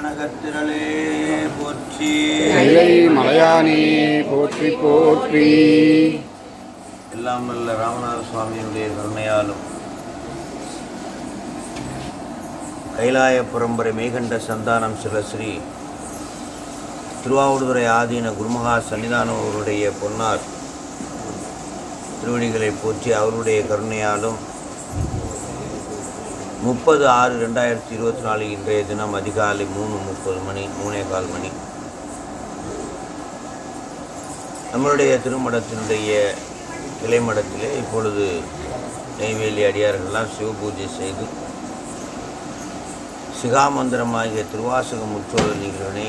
கனகத்திரளே போற்றி. கைலை மலையானே போற்றி போற்றி. எல்லாம் நல்ல ராமநாத சுவாமியினுடைய கருணையாலும். கைலாய பரம்பரை மேகண்ட சந்தானம் சில ஸ்ரீ திருவாவூடுதுறை ஆதீன குருமகா சன்னிதானவருடைய பொன்னார். திருவடிகளை போற்றி அவருடைய கருணையாலும் முப்பது ஆறு ரெண்டாயிரத்தி இருபத்தி நாலு இன்றைய தினம் அதிகாலை மூணு முப்பது மணி மூணே கால் மணி. நம்மளுடைய திருமடத்தினுடைய கிளைமடத்திலே இப்பொழுது நெய்வேலி அடியார்கள்லாம் சிவபூஜை செய்து சிகாமந்திரமாகிய திருவாசக முற்றோர் நிகழ்வினை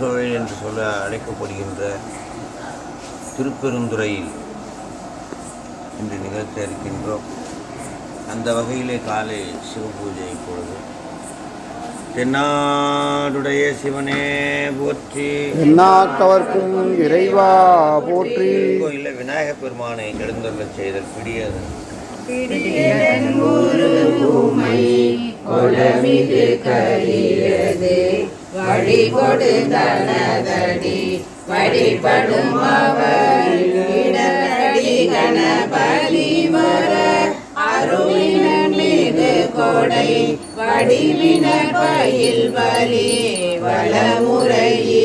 கோவில் என்று சொல்ல அழைக்கப்படுகின்ற திருப்பெருந்துறையில் இன்று நிகழ்த்த இருக்கின்றோம். அந்த வகையிலே காலை சிவபூஜை இப்பொழுது. தென்னாடுடைய சிவனே போற்றி. எந்நாட்டவர்க்கும் இறைவா போற்றி. கோயிலில் விநாயகப் பெருமானை எழுந்துள்ள செய்தல் பிடியது வழிபடும் அவர் கொடை வடிவினர் பயில் வலி வளமுறையே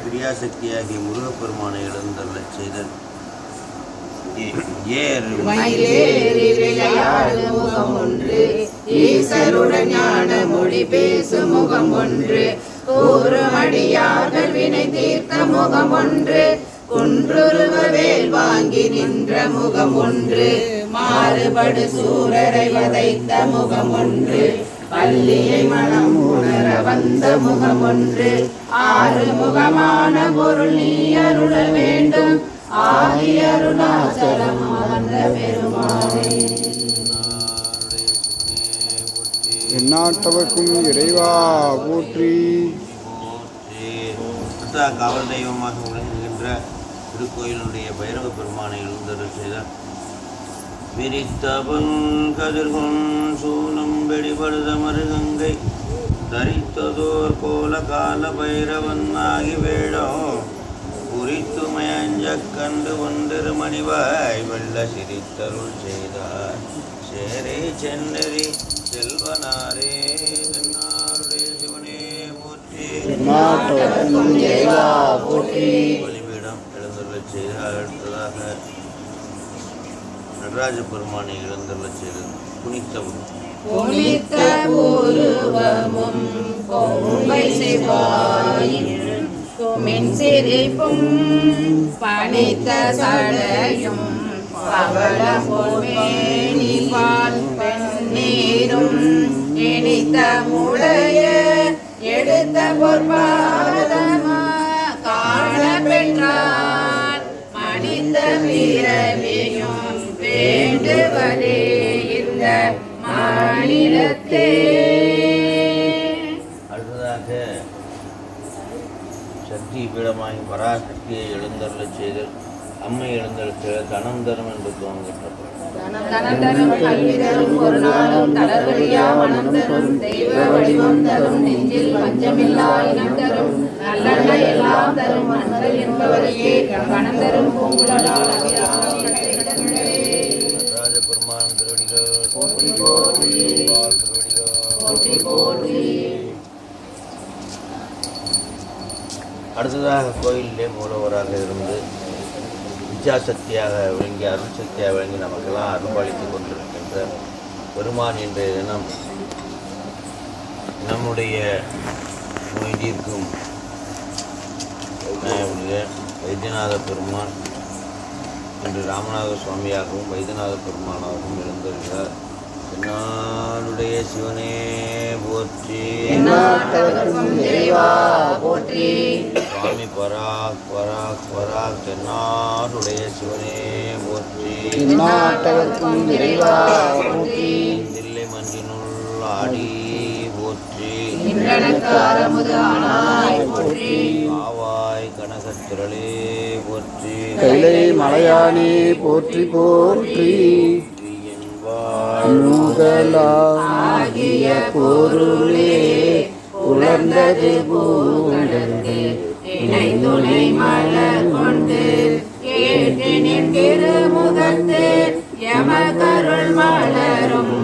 கிரியாசக்தியாகிய முருகப்பெருமானை எழுந்தருளச் செய்தல். ஏறு முகம் ஒன்று ஈசருடன் ஞான மொழி பேசும் முகம் ஒன்று ஒரு அடியார்கள் வினை தீர்த்த முகம் ஒன்று குன்றுருவ வேல் வாங்கி நின்ற முகம் ஒன்று மாறுபடு சூரரை வதைத்த முகம் ஒன்று பள்ளியை மனம் உணர வந்த முகம் ஒன்று ஆறு முகமான பொருள் நீ அருள வேண்டும். ஆதி அருணாச்சலம் அமர்ந்த பெருமானே. எந்நாட்டவர்க்கும் இறைவா போற்றி. காவல் தெய்வமாக விளங்குகின்ற திருக்கோயிலுடைய பைரவ பெருமானை எழுந்தருள் செய்தார் விரித்தவன் கதிர்கொன் சூலம் வெடிபடுத மருகங்கை தரித்ததோர் கோல கால பைரவன் ஆகி வேடம் குறித்துமையஞ்ச கண்டு ஒன்றிரு மணிவாய் வெள்ள சிரித்தருள் செய்தார். சேரே சென்னறி செல்வனாரே தென்னாருடைய சிவனே போற்றி. பலிபீடம் எழுந்துள்ளச் செய்து அடுத்ததாக நடராஜ பெருமானை எழுந்துள்ளச் செய்தது. குனித்தவன் புனித்த உருவமும் பொம்மை சிவாயின் மின் சிரிப்பும் பணித்த சடையும் பவள பொன்மேனி பெண்ணீரும் இனித்த முடைய எடுத்த பொற்பாதமா காண பெற்றான் மனித வீரவியும் வேண்டுவதே இந்த மாநிலத்தே. சக்தி பீடமாகி பராசக்தியை எழுந்தருளச் செய்தல் அம்மை எழுந்தருள் செய்த தனம் தரும் என்று. நடராஜ பெருமான் திருவடிகள் திருவடிகள் போற்றி போற்றி அடுத்ததாக கோயிலிலே மூலவராக இருந்து இச்சாசக்தியாக விளங்கி அருள் சக்தியாக விளங்கி நமக்கெல்லாம் அருள்பாலித்துக் கொண்டிருக்கின்ற பெருமான் இன்றைய தினம் நம்முடைய நோய் தீர்க்கும் வைத்தியநாத பெருமான் இன்று ராமநாத சுவாமியாகவும் வைத்தியநாத பெருமானாகவும் இருந்திருக்கிறார் என்னாளுடைய சிவனே போற்றி. போற்றி. சுவாமி பராக் பராக் பராக் தென்னாடுடைய சிவனே போற்றி. தில்லை மஞ்சினுள் ஆடி போற்றி. ஆவாய் கனகத்திரளே போற்றி. கைலை மலையானே போற்றி போற்றி. முதலாகிய பொருளே உலர்ந்தது பூண்டது இணைந்துணை மலர் கொண்டு ஏற்று நின் திருமுகத்து எமகருள் மலரும்.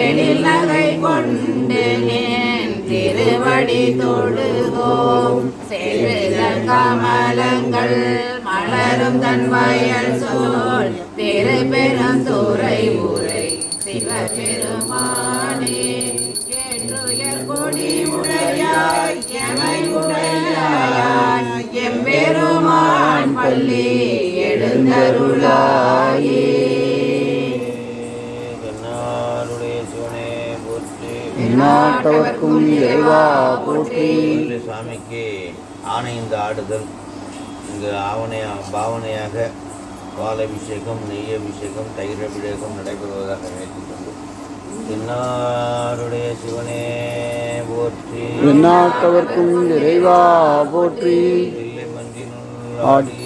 எழில் நகை கொண்டு திருவடி தொழுதோம். செல்லுதல் கமலங்கள் மலரும் தன் வயல் சோல் உரை போற்றி. நாட்டவர்க்கும் இறைவா போற்றி. இந்த சுவாமிக்கு ஆணைந்து ஆடுதல். இங்கு ஆவணையா பாவனையாக பாலபிஷேகம் நெய் அபிஷேகம் தயிர் அபிஷேகம் நடைபெறுவதாக நினைத்துக் கொண்டு. சிவனே போற்றி. எந்நாட்டவர்க்கும் இறைவா போற்றி. தில்லை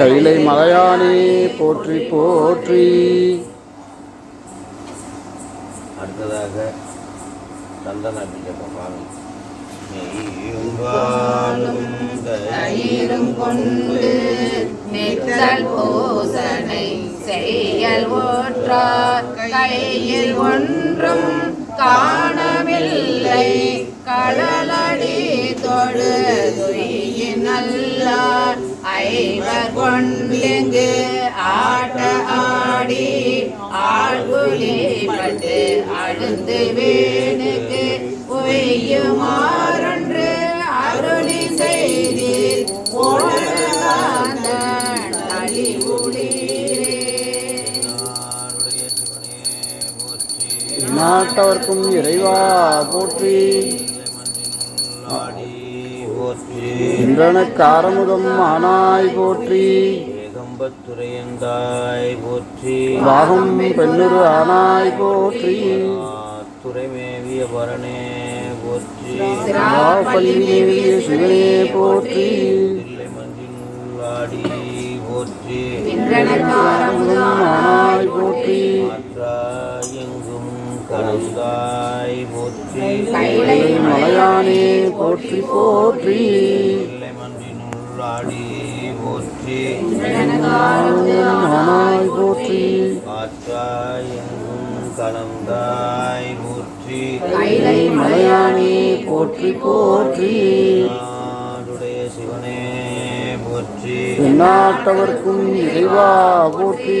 கைலை மலையானே போற்றி போற்றி. அடுத்ததாக சந்தன அபிஷேகம் தயிரும் கொண்டு நித்தல் பூசனை செய்யல் ஓற்றார். கையில் ஒன்றும் காணவில்லை. கடல் ஐவர் கொண்டெங்கு ஆட்ட ஆடி ஆழ்குலிப்பட்டு அழுந்து வேணுக்கு ஒய்யுமாறன்று அருளி செய்தீர். நாட்டவர்க்கும் இறைவா போற்றி. போற்றி. இன்றனக்கு ஆரமுதம் ஆனாய் போற்றி. ஏகம்பத்துறையந்தாய் போற்றி. பாகம் பெண்ணுரு ஆனாய் போற்றி. துறைமேவிய பரணே போற்றி. பள்ளி மேவிய சிவனே போற்றி. தில்லை மந்தினுள் ஆடி போற்றி ஆனாய் போற்றி. மாற்றாய் கலந்தாய் போற்றி. மலையானே போற்றி போற்றி. தில்லை மந்தினுள் ஆடி போற்றி. ஆனாய் போற்றி. காற்றாய் எங்கும் கலந்தாய் போற்றி. மலையானே போற்றி போற்றி. நாடுடைய சிவனே போற்றி. எந்நாட்டவர்க்கும் இறைவா போற்றி.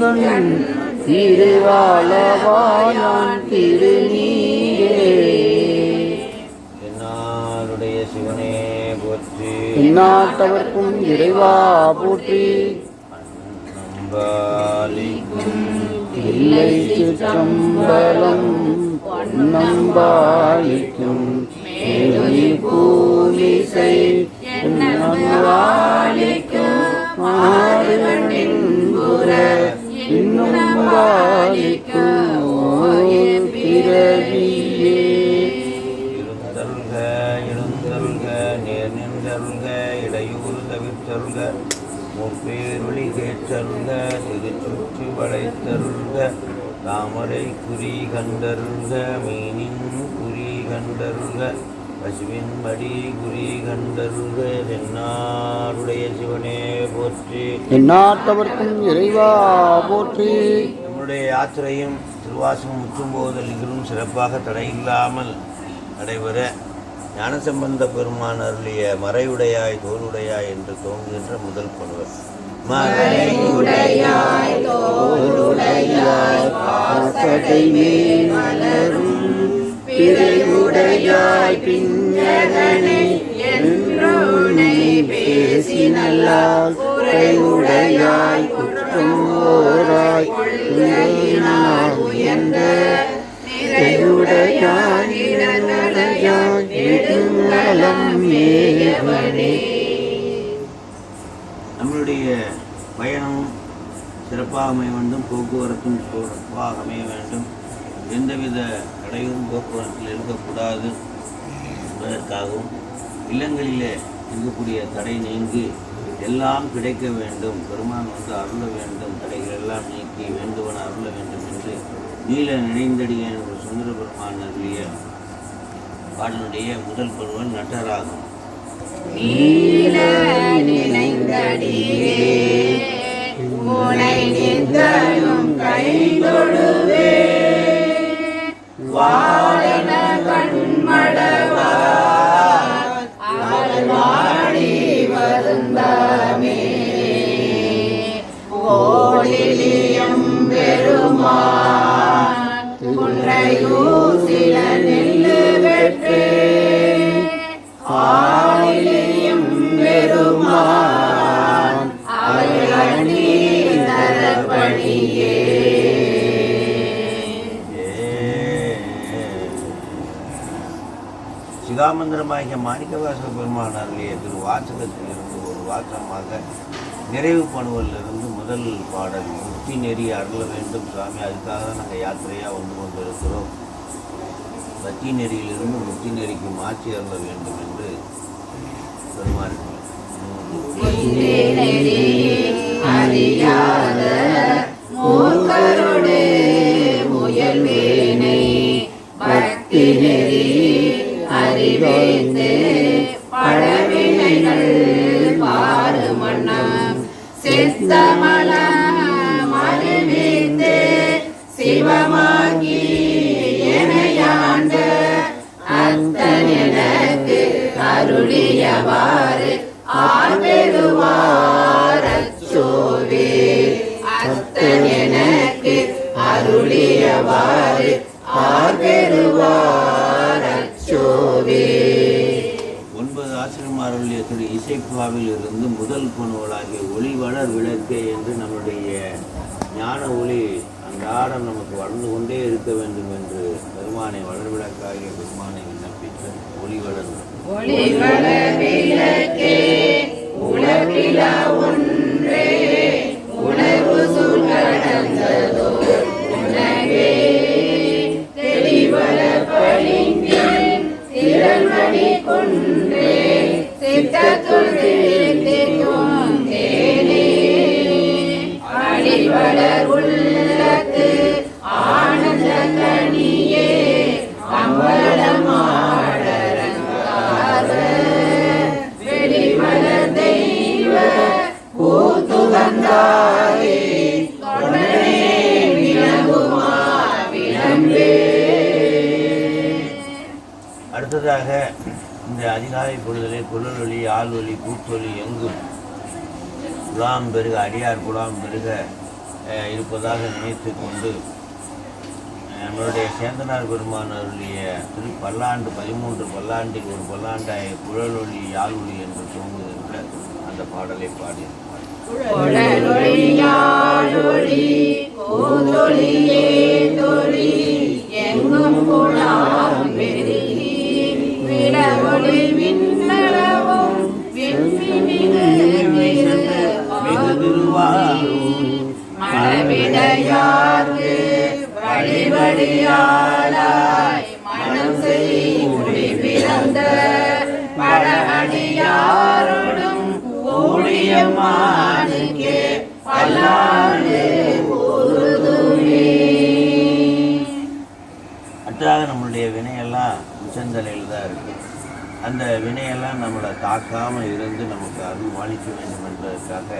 பங்கன் திருவாளவாயான் திருநீரே. என்னாருடைய சிவனே போற்றி. இந்நாட்டவர்க்கும் இறைவா போற்றி. இல்லை சிற்றம்பலம் நம்பாளிக்கும். பூமிசை என்னவாளிக்கும் ஆறுகண்ணின்புற இன்னும் பிறவியே. இருந்தருள்க எழுந்தருள்க நேர் நின்றருள்க இடையூறு தவிர்த்தருள்க முப்பேரொளி கேற்றருள்க திருச்சுற்று வளைத்தருள்க தாமரை குறி கண்டருள்க மீனின் குறி கண்டருள்க பசுவின் மடி குறி கண்டருக தென்னாருடைய சிவனே போற்றி. எண்ணாட்டவர்க்கும் இறைவா போற்றி. நம்முடைய யாத்திரையும் திருவாசகம் முற்றும்போதலிகளும் சிறப்பாக தடையில்லாமல் நடைபெற ஞானசம்பந்த பெருமான் அருளிய மறையுடையாய் தோளுடையாய் என்று தோன்றுகின்ற முதல் கொள்வர் மறையுடையாய் தோளுடையாய் பிறை உடையாய் பின்னகனே என்றுனை பேசினல்லால் குறை உடையாய் குற்றம் ஓராய் உயிரினால் உயர்ந்த நிறையுடையாய் இனநடையாய் நெடுநலம் மேவனே நம்மளுடைய பயணம் சிறப்பாக அமைய வேண்டும் போக்குவரத்தும் சிறப்பாக அமைய வேண்டும். எந்தவித தடையும் போக்குவரத்தில் இருக்கக்கூடாது என்பதற்காகவும் இல்லங்களிலே இருக்கக்கூடிய தடை நீங்கி எல்லாம் கிடைக்க வேண்டும் பெருமான் வந்து அருள வேண்டும் தடைகள் எல்லாம் நீக்கி வேண்டுவன அருள வேண்டும் என்று நீல நினைந்தடிய என்று சுந்தர பெருமான் அருளிய பாடலுடைய முதல் பருவன் நட்டராகும். நீல நினைந்தடியே உனை நித்தனும் சிகாமந்திரமாகிய மாணிக்கவாச பெருமான் அருளிய திரு வாசகத்திலிருந்து ஒரு வாசகமாக நிறைவு பணுவலிலிருந்து முதல் பாடல் முக்தி நெறி அருள வேண்டும் சுவாமி. அதுக்காக தான் நாங்கள் யாத்திரையாக வந்து கொண்டிருக்கிறோம். பக்தி நெறியிலிருந்து முக்தி நெறிக்கு மாற்றி அருள வேண்டும் என்று பெருமாள் சித்தமல மறுவித்து சிவமாகி எனையாண்ட அத்தன் எனக்கு அருளியவாறு ஆழ்வெழுவார் அச்சோவே. அத்தன் எனக்கு அருளியவாறு ஆழ்வெழுவார் இசைப்பாவில் இருந்து முதல் பணுவலாகிய ஒளி வளர் விளக்கே என்று நம்முடைய ஞான ஒளி அன்றாடம் நமக்கு வளர்ந்து கொண்டே இருக்க வேண்டும் என்று பெருமானை வளர் விளக்காகிய பெருமானை விண்ணப்பித்து ஒளி வளர் ஒளிவள சித்தத்துள் திரித்திக்கும் தேனே அடிவளர் உள்ளத்து ஆனந்த கனியே அம்பலமாடரங்கார வெளிமலர் தெய்வ கூத்துகந்தாயே தொண்டனே விளங்குமா விளம்பே அடுத்ததாக இந்த அதிகாலை பொழுதிலே குழலொலி ஆள்வொலி கூத்தொலி எங்கும். குலாம் பெருக அடியார் குலாம் பெருக இருப்பதாக நினைத்து கொண்டு நம்மளுடைய சேந்தனார் பெருமான் அவருடைய திரு பல்லாண்டு பதிமூன்று பல்லாண்டில் ஒரு பல்லாண்டாய குழலொலி யாழ்வொலி என்று தோங்குகின்ற அந்த பாடலை பாடியிருப்பார். எங்கும் குழாம் விண்ணளவும் மழவிடையார்க்கு மனம் செய்யுடி பிறந்த ஊழியமானுக்கே அடுத்ததாக நம்மளுடைய வினையெல்லாம் உச்சந்தலையில் தான் இருக்கு. அந்த வினையெல்லாம் நம்மளை தாக்காமல் இருந்து நமக்கு அருள் வாணிக்க வேண்டும் என்பதற்காக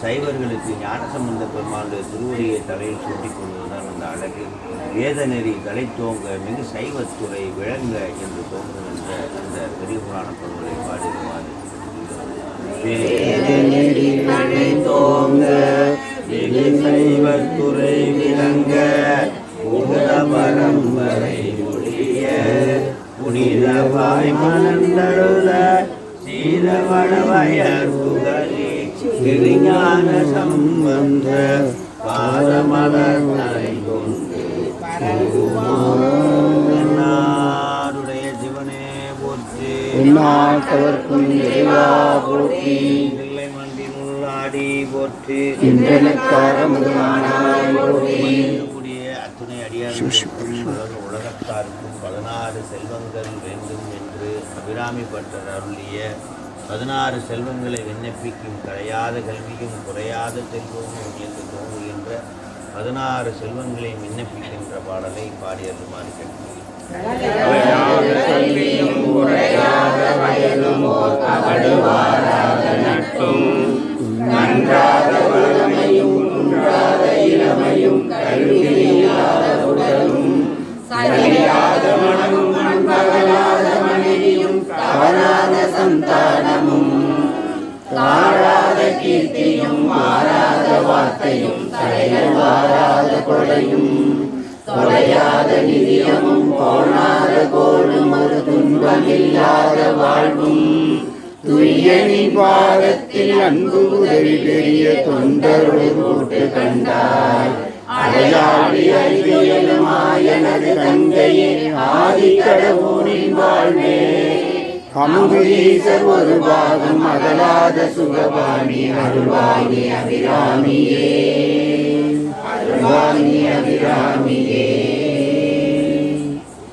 சைவர்களுக்கு ஞானசம்பந்த பெருமாளுடைய திருவடியை தலையில் சூட்டிக் கொள்வதுதான் அந்த அழகு. வேத நெறி தலை தோங்க மிகு சைவத்துறை விளங்க என்று தோன்றுகின்ற அந்த பெரிய புராண பொருளை பாடிடுவார் தோங்க சைவத்துறை விளங்க உகத பரம்பரை ஒழிய புனிதவாய் மலர்ந்தருள சீரவளவயர் புகழி திருஞான சம்பந்த பாதமலர் தலை கொண்டு என்னாருடைய சிவனே போற்றி எந்நாட்டவர்க்கும் இறைவா போற்றி தில்லை மண்டினுள் ஆடி போற்றி இன்றனக்காக முதலானாய் போற்றி கூடிய அத்துணை அடியார்களுக்கும் உலக உலகத்தாருக்கும் பதினாறு செல்வங்கள் வேண்டும் என்று அபிராமி பட்டர் அருளிய பதினாறு செல்வங்களை விண்ணப்பிக்கும் கரையாத கல்வியும் குறையாத செல்வமும் என்று தோன்றுகின்ற பதினாறு செல்வங்களை விண்ணப்பிக்கின்ற பாடலை பாடியருமாறு கேட்கிறேன் அன்பு உதவி பெரிய தொண்டருள் கூட்டு கண்டாய். அடையாளி அறிவியலுமாயனது ஆதி கடவுளின் வாழ்வே. அமுதீசர் ஒரு பாகம் அகலாத சுகபாணி அருள்வாணி அபிராமியே. அருள்வாணி அபிராமியே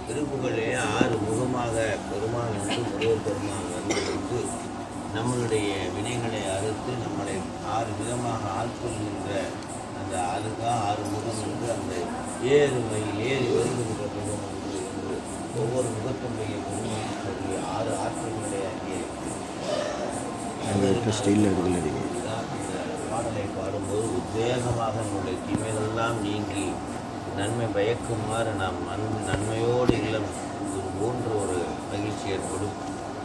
திருப்புகளே ஆறு முகமாக பெருமான் என்று முருகப் பெருமான் வந்திருந்து நம்மளுடைய வினைகளை அறுத்து நம்மளை ஆறு விதமாக ஆட்கொள்கின்ற அந்த ஆறுகா ஆறு முகம் என்று அந்த ஏறு மயில் ஏறி வருகின்ற முகம் என்று என்று ஒவ்வொரு முகத்தினுடைய பெருமையை சொல்லி ஆறு ஆற்றல்களை அங்கே பாடலை பாடும்போது உத்வேகமாக நம்முடைய தீமைகளெல்லாம் நீங்கி நன்மை பயக்குமாறு நாம் நன் நன்மையோடு இல்லம் போன்ற ஒரு மகிழ்ச்சி ஏற்படும்.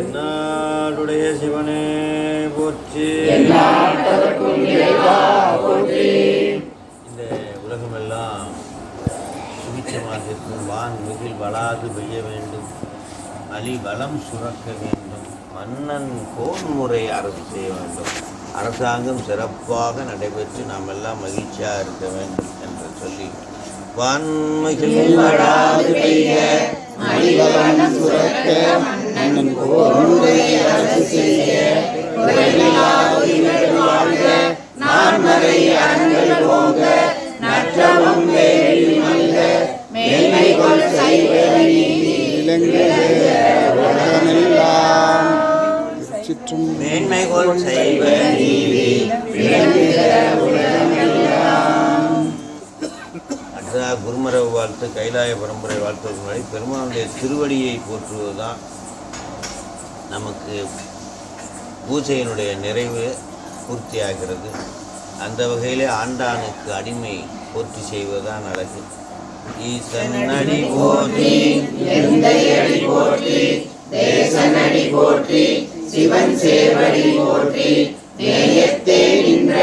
என்னாடுடைய சிவனே போற்றி. இந்த உலகமெல்லாம் சுபிச்சமாக இருக்கும். வான் மிகில் வளாது பெய்ய வேண்டும். அலி வளம் சுரக்க வேண்டும். மன்னன் கோன்முறை அரசு செய்ய வேண்டும். அரசாங்கம் சிறப்பாக நடைபெற்று நாம் எல்லாம் மகிழ்ச்சியாக இருக்க வேண்டும் என்று சொல்லி வான்மிகில் வளாது பெய்ய மணிவளம் சுரக்க மன்னன் கோருரை அரசு செய்ய குறைவிலாதிகள் வாழ்க. நான்மறை அறங்கள் போக நற்றவும் வேலி மல்க. மேன்மைகள் செய்வ நீதி விளங்குக. உலகமெல்லாம் சிற்றும் மேன்மைகோள் செய்வ நீதி விளங்குக. உலகமெல்லாம் குருமரவு வாழ்த்து கைலாய பரம்பரை வாழ்த்துவதற்கு முன்னாடி பெருமானுடைய திருவடியை போற்றுவதுதான் நமக்கு பூஜையினுடைய நிறைவு பூர்த்தியாகிறது. அந்த வகையிலே ஆண்டானுக்கு அடிமை போற்றி செய்வதுதான் அழகு. ஈசன் போற்றி எந்தையடி போற்றி தேசனடி போற்றி சிவன் சேவடி போற்றி நேயத்தே நின்ற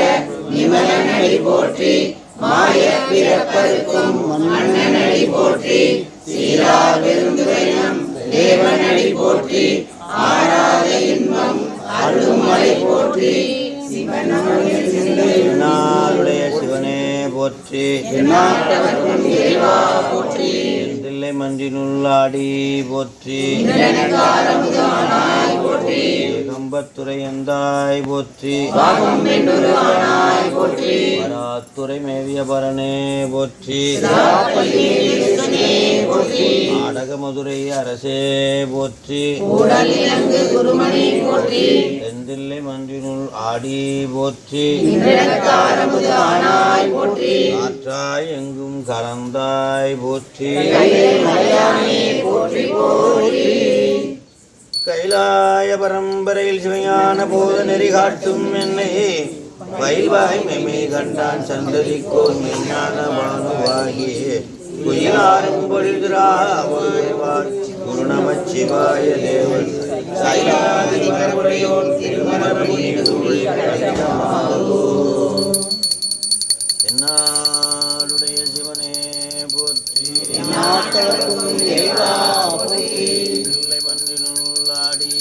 நிமலனடி போற்றி மாய பிறப்பருக்கும் மன்னனடி போற்றி சீரா விருந்துரையம் தேவனடி போற்றி ஆராத இன்பம் அருள்மலை போற்றி. நாளுடைய சிவனே போற்றி. போற்றி. தில்லை மன்றினுள்ளாடி போற்றி. கம்பத்துறை எந்தாய் போற்றி. பாகம் வராத்துறை மேவிய பரனே போற்றி. நாடக மதுரை அரசே போற்றி. செந்தில்லை மன்றினுள் ஆடி போற்றி. இளநகாரமுது போற்றி காற்றாய் எங்கும் கலந்தாய் போற்றி. கைலாய பரம்பரையில் சிவையான போது நெறி காட்டும் என்னை. வயல்வாய் மெய்மை கண்டான் சந்ததிக்கோர் மெய்ஞான பானுவாகிய குயிலாரும் பொழுதுராவார் குரு நமச்சிவாய தேவன். சைலாதி மரபுடையோர் திருமணம் நாட்டவர்க்கும் இறைவா போற்றி ஆடி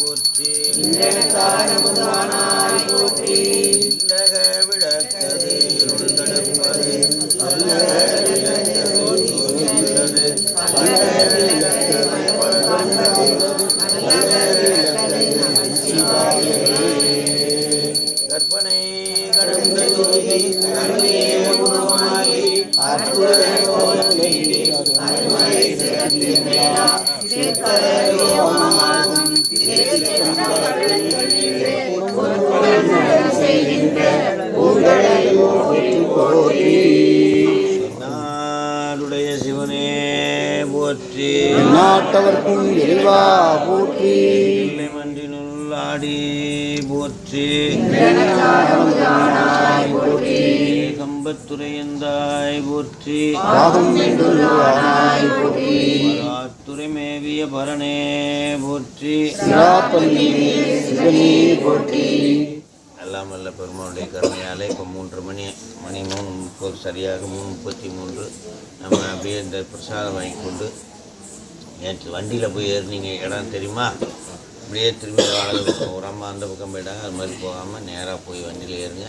போற்றி இன்றெனக்காரமுதானாய் சிவனே போற்றி. நாட்டவர்க்கும் இறைவா போற்றி. மன்றினுள் ஆடி போற்றி. கம்பத்துறையந்தாய் போற்றி. துறை மேவிய பரணே போற்றி. வல்ல பெருமானுடைய கருணையாலே இப்போ மூன்று மணி மணி மூணு முப்பது சரியாக மூணு முப்பத்தி மூன்று. நம்ம அப்படியே இந்த பிரசாதம் வாங்கி கொண்டு நேற்று வண்டியில் போய் ஏறினீங்க இடம் தெரியுமா? அப்படியே திரும்பி வலது பக்கம் ஒரு அம்மா அந்த பக்கம் போயிட்டாங்க அது மாதிரி போகாமல் நேராக போய் வண்டியில் ஏறுங்க.